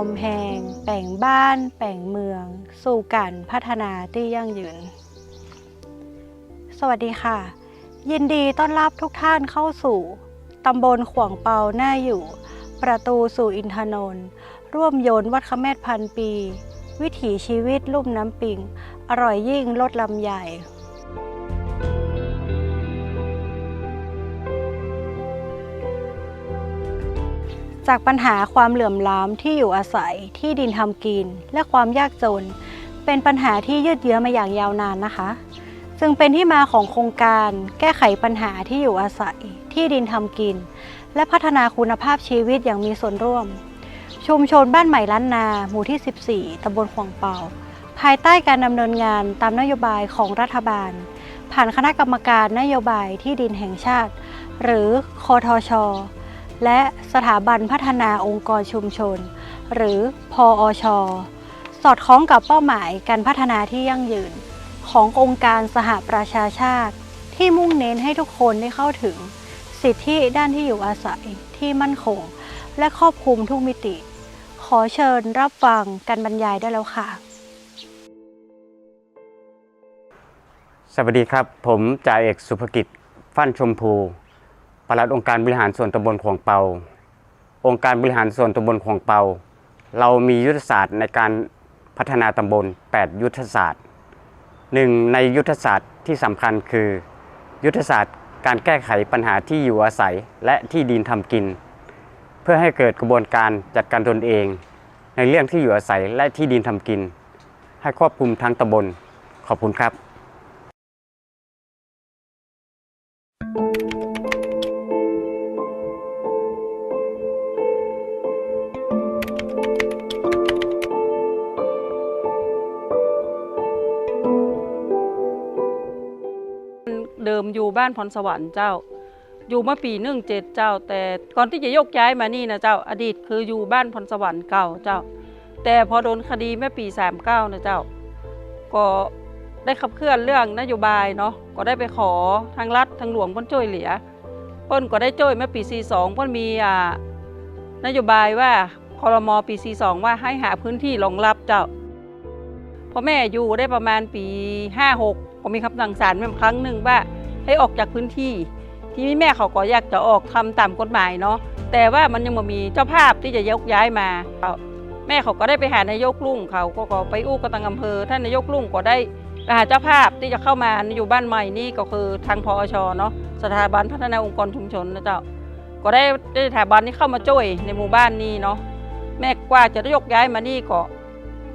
อมแหงแป่งบ้าน แป่งเมือง สู่การพัฒนาที่ยั่งยืน สวัสดีค่ะ ยินดีต้อนรับทุกท่านเข้าสู่ตำบลขวางเปาหน้าอยู่ ประตูสู่อินทนนท์ร่วมโยนวัดขแมดพันปี วิถีชีวิตลุ่มน้ำปิง อร่อยยิ่งลดลำใหญ่ จากปัญหาความเหลื่อมล้ำที่อยู่อาศัยที่ดินทำกิน และความยากจน เป็นปัญหาที่ยืดเยื้อมาอย่างยาวนานนะคะ จึงเป็นที่มาของโครงการแก้ไขปัญหาที่อยู่อาศัยที่ดินทำกิน และพัฒนาคุณภาพชีวิตอย่างมีส่วนร่วม ชุมชนบ้านใหม่ล้านนา หมู่ที่ 14ตำบลขวางเปาภายใต้การดำเนินงานตามนโยบายของรัฐบาล ผ่านคณะกรรมการนโยบายที่ดินแห่งชาติ หรือคอทช และสถาบันพัฒนาองค์กรชุมชน หรือพออช สอดคล้องกับเป้าหมายการพัฒนาที่ยั่งยืน ขององค์การสหประชาชาติ ที่มุ่งเน้นให้ทุกคนได้เข้าถึง สิทธิด้านที่อยู่อาศัยที่มั่นคง และครอบคลุมทุกมิติ ขอเชิญรับฟังการบรรยายได้แล้วค่ะสวัสดีครับ ผมจ่าเอกสุภกิจ ฟั่นชมพู ปลัดองค์การบริหารส่วนตำบลขวงเปา องค์การบริหารส่วนตำบลขวงเปา เรามียุทธศาสตร์ในการพัฒนาตำบล 8 ยุทธศาสตร์หนึ่งในยุทธศาสตร์ที่สำคัญคือ ยุทธศาสตร์การแก้ไขปัญหาที่อยู่อาศัยและที่ดินทำกิน เพื่อให้เกิดกระบวนการจัดการตนเอง ในเรื่องที่อยู่อาศัยและที่ดินทำกิน ให้ครอบคลุมทั้งตำบลขอบคุณครับ เดิมอยู่บ้านพรสวรรค์เจ้า อยู่เมื่อปีหนึ่งเจ็ดเจ้า แต่ก่อนที่จะยกย้ายมานี่นะเจ้า อดีตคืออยู่บ้านพรสวรรค์เก่าเจ้า แต่พอโดนคดีเมื่อปีสามเก้านะเจ้า ก็ได้ขับเคลื่อนเรื่องนโยบายเนาะก็ได้ไปขอทางรัฐทางหลวงเพ้นช่วยเหลือเพ้นก็ได้ช่วยเมื่อปี 42เพ้นมีอ่านโยบายว่าคอรมอปี 42 ว่าให้หาพื้นที่รองรับเจ้า พอแม่อยู่ได้ประมาณปี 56ก็มีคำสั่งศาลมาครั้งหนึ่งว่าให้ออกจากพื้นที่ ทีนี้แม่เขาก็อยากจะออกทำตามกฎหมายเนาะแต่ว่ามันยังไม่มีเจ้าภาพที่จะยกย้ายมา แม่เขาก็ได้ไปหานายกลุงเขาก็ไปอู้กับทางอำเภอท่านนายกลุงก็ได้ไปหาเจ้าภาพที่จะเข้ามาอยู่บ้านใหม่นี่ก็คือทางพอชเนาะสถาบันพัฒนาองค์กรชุมชนนะเจ้าก็ได้ได้สถาบันนี้เข้ามาช่วยในหมู่บ้านนี้เนาะแม่กว่าจะยกย้ายมานี่ก็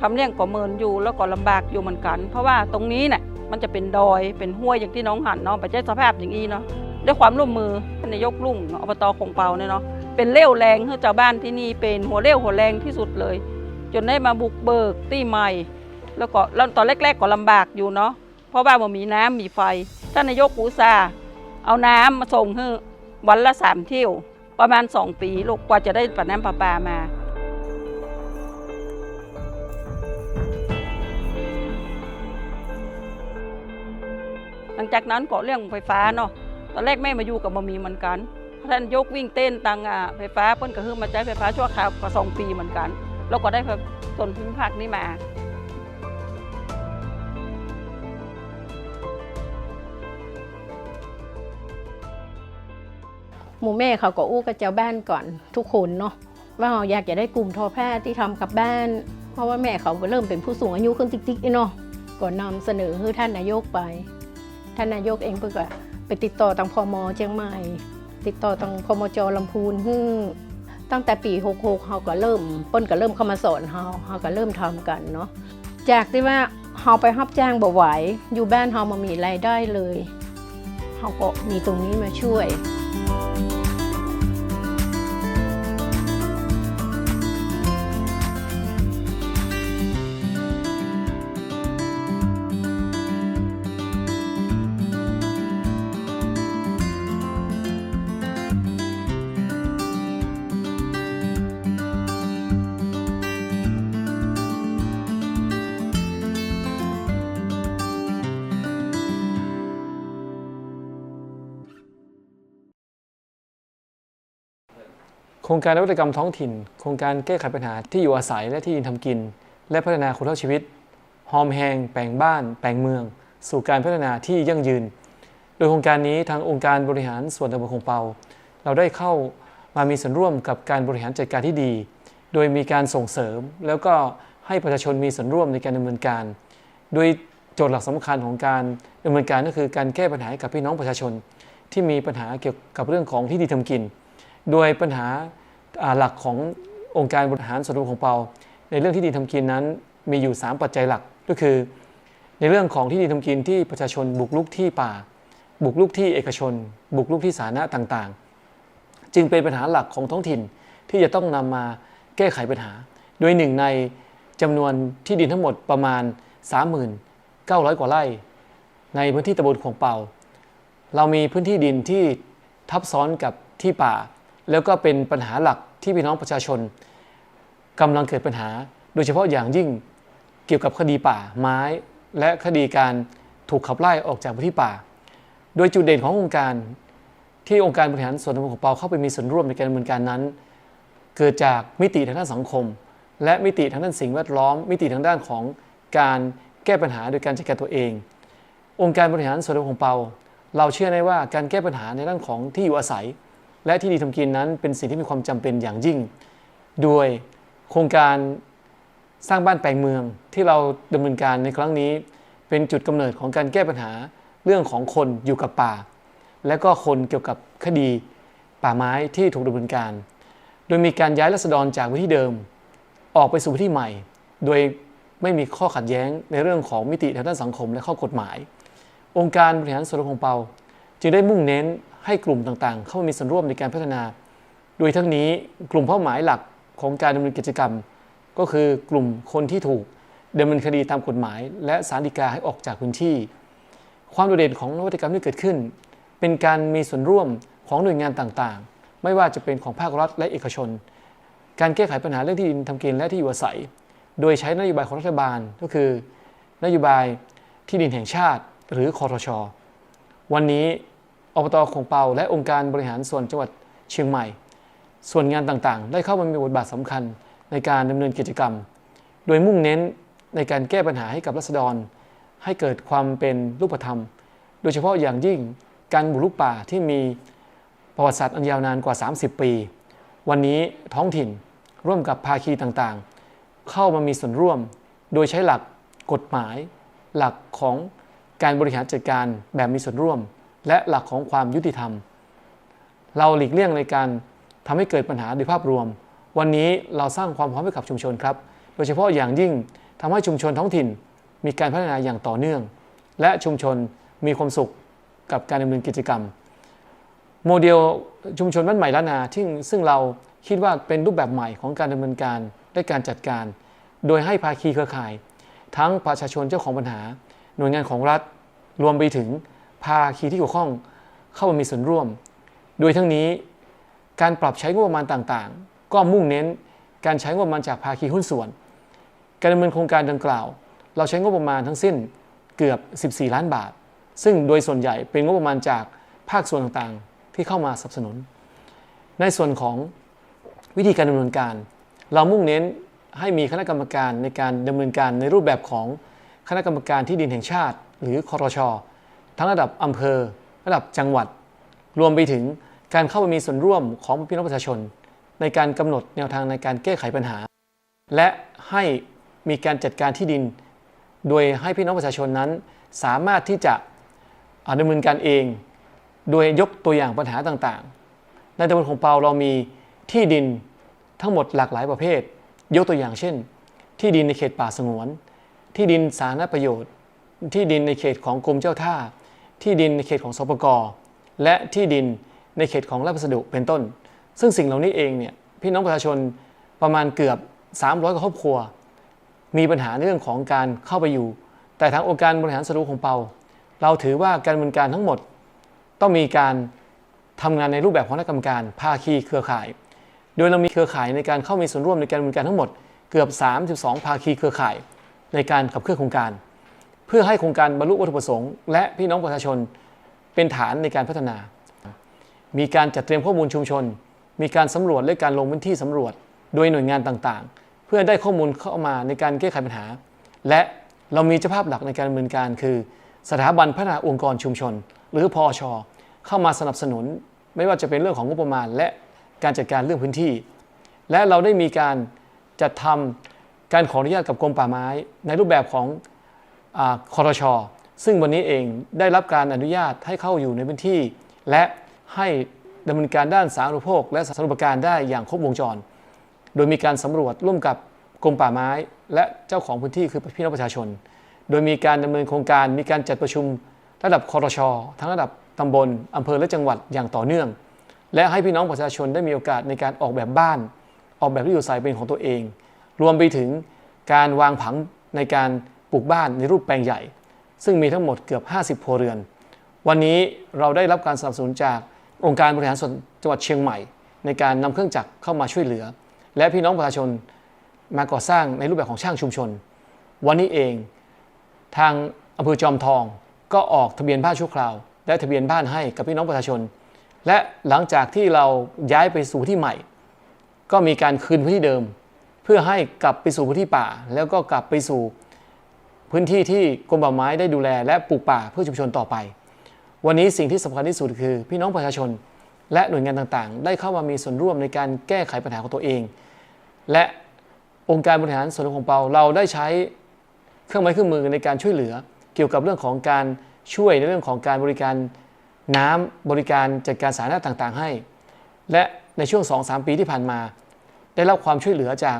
ทำเรื่องก็เมินอยู่แล้วก็ลำบากอยู่เหมือนกัน เพราะว่าตรงนี้เนี่ยมันจะเป็นดอยเป็นห้วยอย่างที่น้องหันเนาะไปใช้สภาพอย่างนี้เนาะด้วยความร่วมมือท่านนายกลุ่งอบตคงเปาเนี่ยเนาะเป็นเลี้ยวแรงให้ชาวบ้านที่นี่เป็นหัวเลี้ยวหัวแรงที่สุดเลย จนได้มาบุกเบิกที่ใหม่ แล้วก็ตอนแรก ๆ ก็ลำบากอยู่เนาะเพราะว่ามันมีน้ำมีไฟท่านนายกอุตสาเอาน้ำมาส่งให้วันละสามเที่ยวประมาณสองปีลูกกว่าจะได้ปะน้ำประปามา หลังจากนั้นก็เรื่องไฟฟ้าเนาะตอนแรกแม่มาอยู่กับบะมีเหมือนกันท่านยกวิ่งเต้นตังอะไฟฟ้าเพิ่นก็คือมาใช้ไฟฟ้าชั่วคราวก็สองปีเหมือนกันแล้วก็ได้ส่วนภูมิภาคนี้มา หมู่แม่เขาก็อู้กับเจ้าบ้านก่อนทุกคนเนาะว่าเราอยากจะได้กลุ่มทอผ้าที่ทำกับบ้าน เพราะว่าแม่เขาเริ่มเป็นผู้สูงอายุขึ้นติ๊กๆเนาะก็นำเสนอให้ท่านนายกไป ท่านนายกเองเพื่อไปติดต่อทางพมเชียงใหม่ ติดต่อทางพมจลำพูนฮึ่งตั้งแต่ปี66เขาก็เริ่มป้นก็เริ่มเข้ามาสอนเขาเขาก็เริ่มทำกันเนาะจากที่ว่าเขาไปรับจ้างบ่ไหวอยู่บ้านเขามามีรายได้เลยเขาก็มีตรงนี้มาช่วย โครงการนวัตกรรมท้องถิ่น โครงการแก้ไขปัญหาที่อยู่อาศัยและที่ดินทำกิน และพัฒนาคุณภาพชีวิตหอมแหงแปลงบ้าน แปลงเมือง สู่การพัฒนาที่ยั่งยืน โดยโครงการนี้ทางองค์การบริหารส่วนตำบลคงเปา เราได้เข้ามามีส่วนร่วมกับการบริหารจัดการที่ดี โดยมีการส่งเสริม แล้วก็ให้ประชาชนมีส่วนร่วมในการดำเนินการ โดยโจทย์หลักสำคัญของการดำเนินการก็คือการแก้ปัญหากับพี่น้องประชาชน ที่มีปัญหาเกี่ยวกับเรื่องของที่ดินทำกิน โดยปัญหาหลักขององค์การบริหารส่วนตำบลของเปา ในเรื่องที่ดินทำกินนั้นมีอยู่ 3 ปัจจัยหลักก็คือ ในเรื่องของที่ดินทำกินที่ประชาชนบุกรุกที่ป่า บุกรุกที่เอกชน บุกรุกที่สาธารณะต่างๆ จึงเป็นปัญหาหลักของท้องถิ่นที่จะต้องนำมาแก้ไขปัญหา โดยหนึ่งในจำนวนที่ดินทั้งหมดประมาณ 39,000กว่าไร่ ในพื้นที่ตำบลของเปา เรามีพื้นที่ดินที่ทับซ้อนกับที่ป่า แล้วก็เป็นปัญหาหลักที่พี่น้องประชาชนกำลังเกิดปัญหา โดยเฉพาะอย่างยิ่งเกี่ยวกับคดีป่าไม้ และคดีการถูกขับไล่ออกจากพื้นที่ป่า โดยจุดเด่นขององค์การที่องค์การบริหารส่วนตำบลของเปาเข้าไปมีส่วนร่วมในการดำเนินการนั้น เกิดจากมิติทางด้านสังคม และมิติทางด้านสิ่งแวดล้อม มิติทางด้านของการแก้ปัญหาโดยการจัดการตัวเอง องค์การบริหารส่วนตำบลของเปา เราเชื่อได้ว่าการแก้ปัญหาในด้านของที่อยู่อาศัย และที่ดีทำกินนั้นเป็นสิ่งที่มีความจำเป็นอย่างยิ่ง โดยโครงการสร้างบ้านแปลงเมืองที่เราดำเนินการในครั้งนี้ เป็นจุดกำเนิดของการแก้ปัญหาเรื่องของคนอยู่กับป่า และก็คนเกี่ยวกับคดีป่าไม้ที่ถูกดำเนินการ โดยมีการย้ายรัษฎรจากพื้นที่เดิม ออกไปสู่พื้นที่ใหม่ โดยไม่มีข้อขัดแย้งในเรื่องของมิติทางด้านสังคมและข้อกฎหมาย องค์การบริหารส่วนตำบลของเปา จึงได้มุ่งเน้น ให้กลุ่มต่างๆ เข้ามามีส่วนร่วมในการพัฒนา โดยทั้งนี้กลุ่มเป้าหมายหลักของการดำเนินกิจกรรม ก็คือกลุ่มคนที่ถูกดำเนินคดีตามกฎหมาย และสารดีกาให้ออกจากพื้นที่ ความโดดเด่นของนวัตกรรมที่เกิดขึ้น เป็นการมีส่วนร่วมของหน่วยงานต่างๆ ไม่ว่าจะเป็นของภาครัฐและเอกชน การแก้ไขปัญหาเรื่องที่ดินทำกินและที่อยู่อาศัย โดยใช้นโยบายของรัฐบาลก็คือนโยบายที่ดินแห่งชาติ หรือคอทช วันนี้ อบตของเปาและองค์การบริหารส่วนจังหวัดเชียงใหม่ ส่วนงานต่างๆ ได้เข้ามามีบทบาทสำคัญในการดำเนินกิจกรรม โดยมุ่งเน้นในการแก้ปัญหาให้กับรัษฎร ให้เกิดความเป็นรูปธรรม โดยเฉพาะอย่างยิ่งการบุกรุกป่าที่มีประวัติศาสตร์อันยาวนานกว่า 30 ปี วันนี้ท้องถิ่นร่วมกับภาคีต่างๆ เข้ามามีส่วนร่วม โดยใช้หลักกฎหมาย หลักของการบริหารจัดการแบบมีส่วนร่วม และหลักของความยุติธรรม เราหลีกเลี่ยงในการทำให้เกิดปัญหาโดยภาพรวม วันนี้เราสร้างความพร้อมให้กับชุมชนครับ โดยเฉพาะอย่างยิ่งทำให้ชุมชนท้องถิ่น มีการพัฒนาอย่างต่อเนื่อง และชุมชนมีความสุขกับการดำเนินกิจกรรม โมเดลชุมชนบ้านใหม่ล้านนาที่ซึ่งเราคิดว่าเป็นรูปแบบใหม่ของการดำเนินการและการจัดการ โดยให้ภาคีเครือข่าย ทั้งประชาชนเจ้าของปัญหา หน่วยงานของรัฐ รวมไปถึง ภาคีที่เกี่ยวข้องเข้ามามีส่วนร่วม โดยทั้งนี้การปรับใช้งบประมาณต่างๆ ก็มุ่งเน้นการใช้งบประมาณจากภาคีหุ้นส่วน การดำเนินโครงการดังกล่าว เราใช้งบประมาณทั้งสิ้นเกือบ 14 ล้านบาท ซึ่งโดยส่วนใหญ่เป็นงบประมาณจากภาคส่วนต่างๆ ที่เข้ามาสนับสนุน ในส่วนของวิธีการดำเนินการ เรามุ่งเน้นให้มีคณะกรรมการในการดำเนินการในรูปแบบของคณะกรรมการที่ดินแห่งชาติ หรือคอรชอ ทั้งระดับอำเภอ ระดับจังหวัด รวมไปถึงการเข้าไปมีส่วนร่วมของพี่น้องประชาชน ในการกำหนดแนวทางในการแก้ไขปัญหา และให้มีการจัดการที่ดิน โดยให้พี่น้องประชาชนนั้น สามารถที่จะดำเนินการเอง โดยยกตัวอย่างปัญหาต่างๆ ในตำบลของเปาเรามีที่ดินทั้งหมดหลากหลายประเภท ยกตัวอย่างเช่น ที่ดินในเขตป่าสงวน ที่ดินสาธารณประโยชน์ ที่ดินในเขตของกรมเจ้าท่า ที่ดินในเขตของสปกและที่ดินในเขตของราชพัสดุเป็นต้น ซึ่งสิ่งเหล่านี้เองเนี่ยพี่น้องประชาชนประมาณเกือบ 300กว่าครอบครัว มีปัญหาเรื่องของการเข้าไปอยู่ แต่ทางองค์การบริหารส่วนของเปา เราถือว่าการดำเนินการทั้งหมด ต้องมีการทำงานในรูปแบบของคณะกรรมการภาคีเครือข่าย โดยเรามีเครือข่ายในการเข้ามีส่วนร่วมในการดำเนินการทั้งหมดเกือบ 32 ภาคีเครือข่าย ในการขับเคลื่อนโครงการ เพื่อให้โครงการบรรลุวัตถุประสงค์และพี่น้องประชาชนเป็นฐานในการพัฒนา มีการจัดเตรียมข้อมูลชุมชน มีการสำรวจและการลงพื้นที่สำรวจ โดยหน่วยงานต่างๆ เพื่อได้ข้อมูลเข้ามาในการแก้ไขปัญหา และเรามีเจ้าภาพหลักในการดำเนินการคือ สถาบันพัฒนาองค์กรชุมชน หรือพอชเข้ามาสนับสนุน ไม่ว่าจะเป็นเรื่องของงบประมาณ และการจัดการเรื่องพื้นที่ และเราได้มีการจัดทำการขออนุญาตกับกรมป่าไม้ ในรูปแบบของ คอรชอซึ่งวันนี้เองได้รับการอนุญาตให้เข้าอยู่ในพื้นที่ และให้ดำเนินการด้านสาธารณูปโภค และสาธารณูปการได้อย่างครบวงจร โดยมีการสำรวจร่วมกับกรมป่าไม้ และเจ้าของพื้นที่คือพี่น้องประชาชน โดยมีการดำเนินโครงการมีการจัดประชุมระดับคอรชอทั้งระดับตำบลอำเภอและจังหวัดอย่างต่อเนื่อง และให้พี่น้องประชาชนได้มีโอกาสในการออกแบบบ้าน ออกแบบที่อยู่อาศัยเป็นของตัวเอง รวมไปถึงการวางผังในการ ลูกบ้านในรูปแปลงใหญ่ ซึ่งมีทั้งหมดเกือบ 50ครัวเรือน วันนี้เราได้รับการสนับสนุนจากองค์การบริหารส่วนจังหวัดเชียงใหม่ ในการนำเครื่องจักรเข้ามาช่วยเหลือ และพี่น้องประชาชนมาก่อสร้างในรูปแบบของช่างชุมชน วันนี้เองทางอำเภอจอมทองก็ออกทะเบียนบ้านชั่วคราว และทะเบียนบ้านให้กับพี่น้องประชาชน และหลังจากที่เราย้ายไปสู่ที่ใหม่ ก็มีการคืนพื้นที่เดิม เพื่อให้กลับไปสู่พื้นที่ป่า แล้วก็กลับไปสู่ พื้นที่ที่กรมป่าไม้ได้ดูแลและปลูกป่าเพื่อชุมชนต่อไป วันนี้สิ่งที่สำคัญที่สุดคือ พี่น้องประชาชน และหน่วยงานต่างๆ ได้เข้ามามีส่วนร่วมในการแก้ไขปัญหาของตัวเอง และองค์การบริหารส่วนของเปาเราได้ใช้เครื่องไม้เครื่องมือในการช่วยเหลือ เกี่ยวกับเรื่องของการช่วยในเรื่องของการบริการน้ำบริการจัดการสาธารณะต่างๆ ให้ และในช่วง 2-3 ปีที่ผ่านมา ได้รับความช่วยเหลือจาก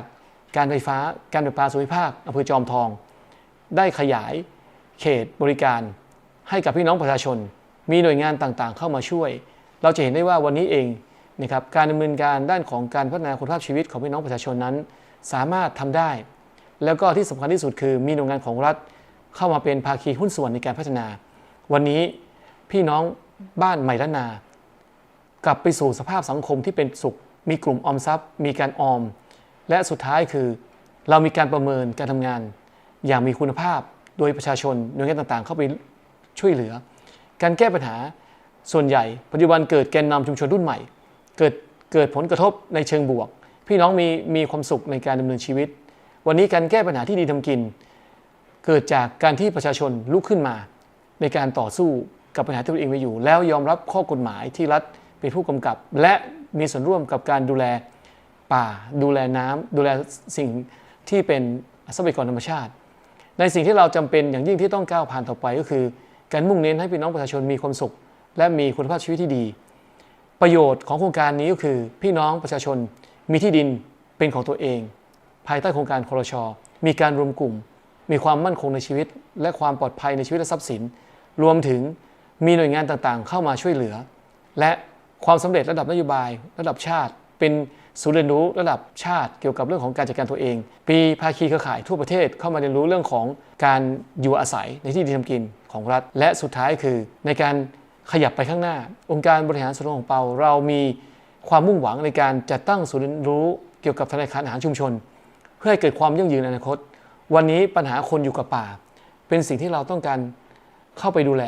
การไฟฟ้าการประปาส่วนภูมิภาคอำเภอจอมทอง ได้ขยายเขตบริการ ให้กับพี่น้องประชาชน มีหน่วยงานต่างๆ เข้ามาช่วย เราจะเห็นได้ว่าวันนี้เองนะครับการดำเนินการด้านของการพัฒนาคุณภาพชีวิตของพี่น้องประชาชนนั้น สามารถทำได้ แล้วก็ที่สำคัญที่สุดคือมีหน่วยงานของรัฐเข้ามาเป็นภาคีหุ้นส่วนในการพัฒนา วันนี้พี่น้องบ้านใหม่ละนา กลับไปสู่สภาพสังคมที่เป็นสุข มีกลุ่มออมทรัพย์ มีการออม และสุดท้ายคือ เรามีการประเมินการทำงาน อย่างมีคุณภาพโดยประชาชนหน่วยงานต่างๆ เข้าไปช่วยเหลือ การแก้ปัญหาส่วนใหญ่ ปัจจุบันเกิดแกนนำชุมชนรุ่นใหม่ เกิดเกิดผลกระทบในเชิงบวก พี่น้องมีมีความสุขในการดำเนินชีวิต วันนี้การแก้ปัญหาที่ดีทำกิน เกิดจากการที่ประชาชนลุกขึ้นมา ในการต่อสู้กับปัญหาที่ตัวเองมีอยู่ แล้วยอมรับข้อกฎหมายที่รัฐเป็นผู้กำกับ และมีส่วนร่วมกับการดูแลป่า ดูแลน้ำดูแลสิ่งที่เป็นทรัพยากรธรรมชาติ ในสิ่งที่เราจำเป็นอย่างยิ่งที่ต้องก้าวผ่านต่อไปก็คือ การมุ่งเน้นให้พี่น้องประชาชนมีความสุข และมีคุณภาพชีวิตที่ดี ประโยชน์ของโครงการนี้ก็คือพี่น้องประชาชนมีที่ดินเป็นของตัวเอง ภายใต้โครงการคอรชมีการรวมกลุ่ม มีความมั่นคงในชีวิต และความปลอดภัยในชีวิตและทรัพย์สิน รวมถึงมีหน่วยงานต่างๆ เข้ามาช่วยเหลือ และความสำเร็จระดับนโยบาย ระดับชาติเป็น ศูนย์เรียนรู้ระดับชาติเกี่ยวกับเรื่องของการจัดการตัวเอง ปีภาคีเครือข่ายทั่วประเทศเข้ามาเรียนรู้เรื่องของการอยู่อาศัยในที่ดินทำกินของรัฐ และสุดท้ายคือในการขยับไปข้างหน้า องค์การบริหารส่วนของเปาเรามีความมุ่งหวังในการจัดตั้งศูนย์เรียนรู้เกี่ยวกับธนาคารอาหารชุมชน เพื่อให้เกิดความยั่งยืนในอนาคต วันนี้ปัญหาคนอยู่กับป่า เป็นสิ่งที่เราต้องการเข้าไปดูแล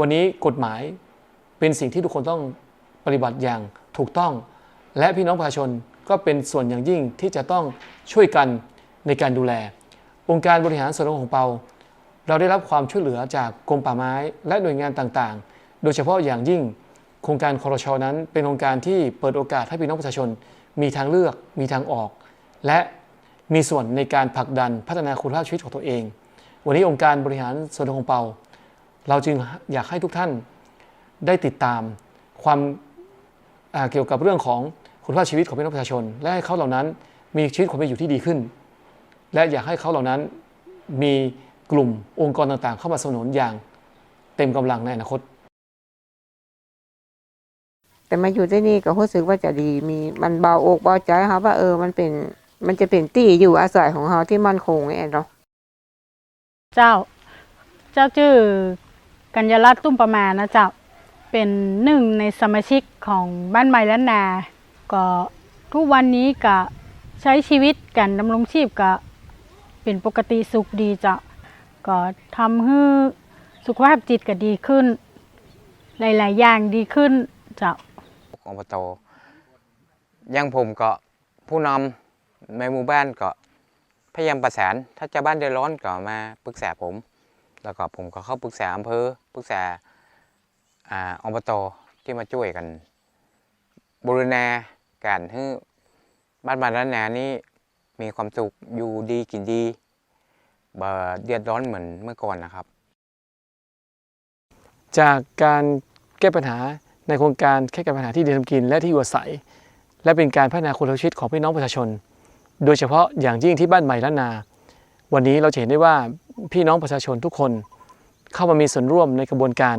วันนี้กฎหมายเป็นสิ่งที่ทุกคนต้องปฏิบัติอย่างถูกต้อง และพี่น้องประชาชนก็เป็นส่วนอย่างยิ่งที่จะต้องช่วยกันในการดูแล องค์การบริหารส่วนตำบลของเปา เราได้รับความช่วยเหลือจากกรมป่าไม้ และหน่วยงานต่างๆ โดยเฉพาะอย่างยิ่ง โครงการคอรชอนั้นเป็นโครงการที่เปิดโอกาสให้พี่น้องประชาชน มีทางเลือกมีทางออก และมีส่วนในการผลักดันพัฒนาคุณภาพชีวิตของตัวเอง วันนี้องค์การบริหารส่วนตำบลของเปา เราจึงอยากให้ทุกท่านได้ติดตามความเกี่ยวกับเรื่องของ คุณภาพชีวิตของพี่น้องประชาชน และให้เขาเหล่านั้นมีชีวิตความเป็นอยู่ที่ดีขึ้น และอยากให้เขาเหล่านั้นมีกลุ่มองค์กรต่างๆ เข้ามาสนับสนุนอย่างเต็มกำลังในอนาคต แต่มาอยู่ที่นี่ก็รู้สึกว่าจะดีมีมันเบาอกเบาใจค่ะว่าเออมันเป็นมันจะเป็นที่อยู่อาศัยของเราที่มั่นคงไงเนาะเจ้า เจ้าชื่อกัญญารัตน์ตุ้มประมาณนะเจ้าเป็นหนึ่งในสมาชิกของบ้านไม้ล้านนา ก็ทุกวันนี้ก็ใช้ชีวิตกันดำรงชีพก็เป็นปกติสุขดีจ้าก็ทำให้สุขภาพจิตก็ดีขึ้น หลาย ๆ อย่างดีขึ้นจ้าอบตอยังผมก็ผู้นำในหมู่บ้านก็พยายามประสาน ถ้าจ้าบ้านเดือดร้อนก็มาปรึกษาผม แล้วก็ผมก็เข้าปรึกษาอำเภอ ปรึกษาอ่าอบตที่มาช่วยกัน บูรณาการให้บ้านบ้านร้านนานี้มีความสุขอยู่ดีกินดีบ่เดือดร้อนเหมือนเมื่อก่อนนะครับ จากการแก้ปัญหาในโครงการแก้ปัญหาที่เดินทำกินและที่อยู่อาศัย และเป็นการพัฒนาคุณภาพชีวิตของพี่น้องประชาชน โดยเฉพาะอย่างยิ่งที่บ้านใหม่ล้านนา วันนี้เราจะเห็นได้ว่าพี่น้องประชาชนทุกคน เข้ามามีส่วนร่วมในกระบวนการ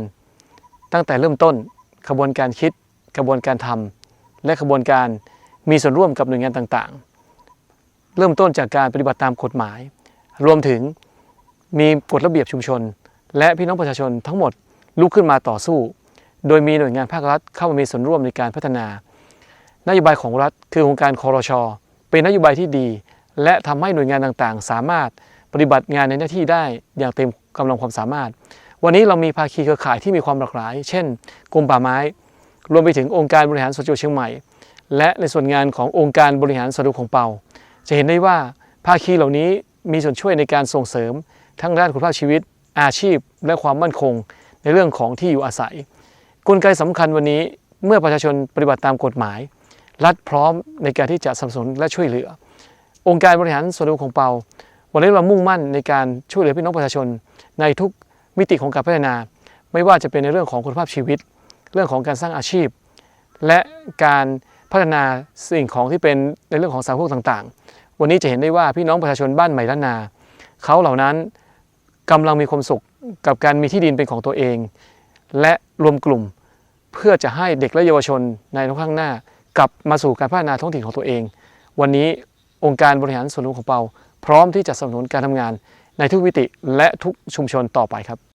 ตั้งแต่เริ่มต้นกระบวนการคิดกระบวนการทำ และกระบวนการมีส่วนร่วมกับหน่วยงานต่างๆ เริ่มต้นจากการปฏิบัติตามกฎหมาย รวมถึงมีกฎระเบียบชุมชน และพี่น้องประชาชนทั้งหมดลุกขึ้นมาต่อสู้ โดยมีหน่วยงานภาครัฐเข้ามามีส่วนร่วมในการพัฒนา นโยบายของรัฐคือโครงการคอรชอเป็นนโยบายที่ดี และทำให้หน่วยงานต่างๆ สามารถปฏิบัติงานในหน้าที่ได้อย่างเต็มกำลังความสามารถ วันนี้เรามีภาคีเครือข่ายที่มีความหลากหลาย เช่น กรมป่าไม้ รวมไปถึงองค์การบริหารส่วนจังหวัดเชียงใหม่ และในส่วนงานขององค์การบริหารส่วนจัวของเปา จะเห็นได้ว่าภาคีเหล่านี้มีส่วนช่วยในการส่งเสริม ทั้งด้านคุณภาพชีวิต อาชีพ และความมั่นคง ในเรื่องของที่อยู่อาศัย กลไกสำคัญวันนี้เมื่อประชาชนปฏิบัติตามกฎหมาย รัฐพร้อมในการที่จะสนับสนุนและช่วยเหลือ องค์การบริหารส่วนรวมของเปา วันนี้เรามุ่งมั่นในการช่วยเหลือพี่น้องประชาชน ในทุกมิติของการพัฒนา ไม่ว่าจะเป็นในเรื่องของคุณภาพชีวิต เรื่องของการสร้างอาชีพ และการพัฒนาสิ่งของที่เป็นในเรื่องของสังคมต่างๆ วันนี้จะเห็นได้ว่าพี่น้องประชาชนบ้านใหม่ล้านนา เขาเหล่านั้นกำลังมีความสุขกับการมีที่ดินเป็นของตัวเอง และรวมกลุ่มเพื่อจะให้เด็กและเยาวชนในข้างหน้ากลับมาสู่การพัฒนาท้องถิ่นของตัวเอง วันนี้องค์การบริหารส่วนรวมของเปา พร้อมที่จะสนับสนุนการทำงานในทุกวิติและทุกชุมชนต่อไปครับ